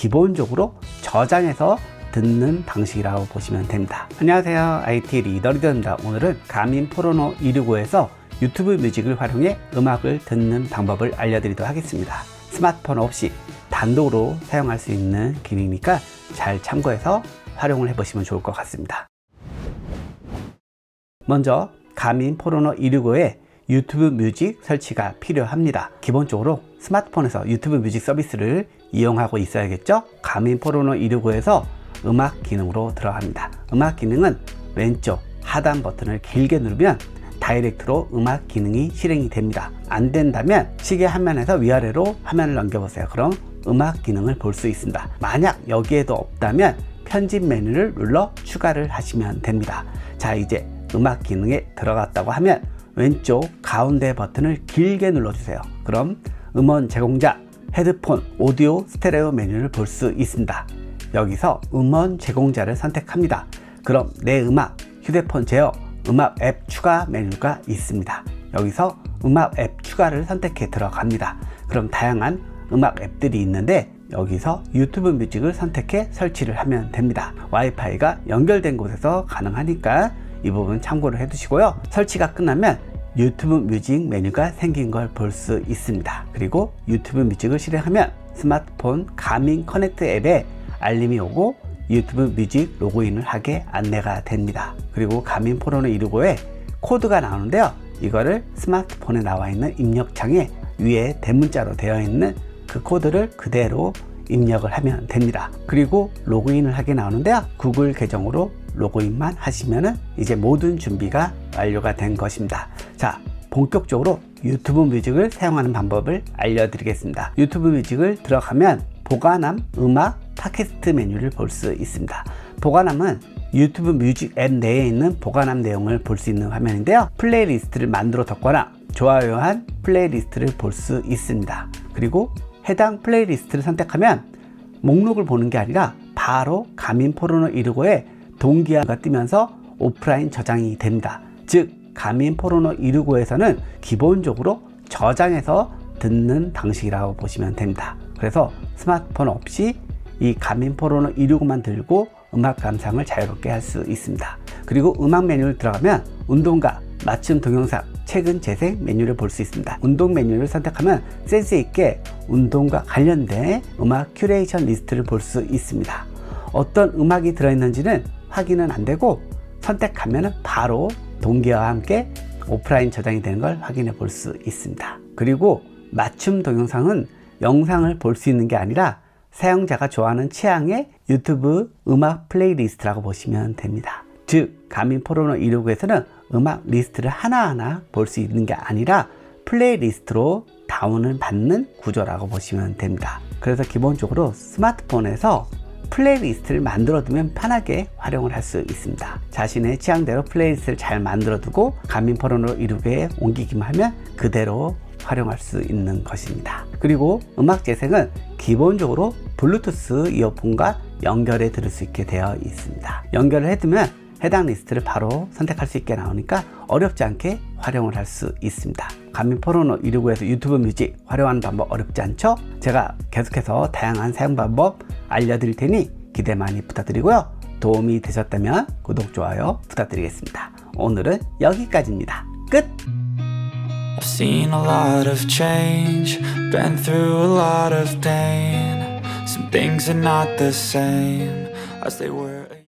기본적으로 저장해서 듣는 방식이라고 보시면 됩니다. 안녕하세요. IT 리더 리더입니다. 오늘은 가민 포르노 265에서 유튜브 뮤직을 활용해 음악을 듣는 방법을 알려드리도록 하겠습니다. 스마트폰 없이 단독으로 사용할 수 있는 기능이니까 잘 참고해서 활용을 해보시면 좋을 것 같습니다. 먼저 가민 포르노 265에 유튜브 뮤직 설치가 필요합니다. 기본적으로 스마트폰에서 유튜브 뮤직 서비스를 이용하고 있어야겠죠? 가민 포르노 265에서 음악 기능으로 들어갑니다. 음악 기능은 왼쪽 하단 버튼을 길게 누르면 다이렉트로 음악 기능이 실행이 됩니다. 안 된다면 시계 화면에서 위아래로 화면을 넘겨보세요. 그럼 음악 기능을 볼 수 있습니다. 만약 여기에도 없다면 편집 메뉴를 눌러 추가를 하시면 됩니다. 자, 이제 음악 기능에 들어갔다고 하면 왼쪽 가운데 버튼을 길게 눌러주세요. 그럼 음원 제공자, 헤드폰, 오디오, 스테레오 메뉴를 볼 수 있습니다. 여기서 음원 제공자를 선택합니다. 그럼 내 음악, 휴대폰 제어, 음악 앱 추가 메뉴가 있습니다. 여기서 음악 앱 추가를 선택해 들어갑니다. 그럼 다양한 음악 앱들이 있는데 여기서 유튜브 뮤직을 선택해 설치를 하면 됩니다. 와이파이가 연결된 곳에서 가능하니까 이 부분 참고를 해 두시고요. 설치가 끝나면 유튜브 뮤직 메뉴가 생긴 걸 볼 수 있습니다. 그리고 유튜브 뮤직을 실행하면 스마트폰 가민 커넥트 앱에 알림이 오고 유튜브 뮤직 로그인을 하게 안내가 됩니다. 그리고 가민 포르노 265에 코드가 나오는데요. 이거를 스마트폰에 나와 있는 입력창에 위에 대문자로 되어 있는 그 코드를 그대로 입력을 하면 됩니다. 그리고 로그인을 하게 나오는데요. 구글 계정으로 로그인만 하시면은 이제 모든 준비가 완료가 된 것입니다. 자, 본격적으로 유튜브 뮤직을 사용하는 방법을 알려드리겠습니다. 유튜브 뮤직을 들어가면 보관함, 음악, 팟캐스트 메뉴를 볼 수 있습니다. 보관함은 유튜브 뮤직 앱 내에 있는 보관함 내용을 볼 수 있는 화면인데요. 플레이리스트를 만들어 뒀거나 좋아요한 플레이리스트를 볼 수 있습니다. 그리고 해당 플레이리스트를 선택하면 목록을 보는 게 아니라 바로 가민 포르노 165에 동기화가 뜨면서 오프라인 저장이 됩니다. 즉 가민 포르노 165에서는 기본적으로 저장해서 듣는 방식이라고 보시면 됩니다. 그래서 스마트폰 없이 이 가민 포르노 265만 들고 음악 감상을 자유롭게 할 수 있습니다. 그리고 음악 메뉴를 들어가면 운동과 맞춤 동영상, 최근 재생 메뉴를 볼 수 있습니다. 운동 메뉴를 선택하면 센스 있게 운동과 관련된 음악 큐레이션 리스트를 볼 수 있습니다. 어떤 음악이 들어있는지는 확인은 안 되고 선택하면 바로 동기와 함께 오프라인 저장이 되는 걸 확인해 볼 수 있습니다. 그리고 맞춤 동영상은 영상을 볼 수 있는 게 아니라 사용자가 좋아하는 취향의 유튜브 음악 플레이리스트라고 보시면 됩니다. 즉, 가민 포르노 265에서는 음악 리스트를 하나하나 볼 수 있는 게 아니라 플레이리스트로 다운을 받는 구조라고 보시면 됩니다. 그래서 기본적으로 스마트폰에서 플레이리스트를 만들어 두면 편하게 활용을 할 수 있습니다. 자신의 취향대로 플레이리스트를 잘 만들어 두고 가민 포르노 265에 옮기기만 하면 그대로 활용할 수 있는 것입니다. 그리고 음악 재생은 기본적으로 블루투스 이어폰과 연결해 들을 수 있게 되어 있습니다. 연결을 해두면 해당 리스트를 바로 선택할 수 있게 나오니까 어렵지 않게 활용을 할 수 있습니다. 가민 포르노 165에서 유튜브 뮤직 활용하는 방법 어렵지 않죠? 제가 계속해서 다양한 사용 방법 알려드릴 테니 기대 많이 부탁드리고요. 도움이 되셨다면 구독, 좋아요 부탁드리겠습니다. 오늘은 여기까지입니다. 끝! I've seen a lot of change, been through a lot of pain. Some things are not the same as they were.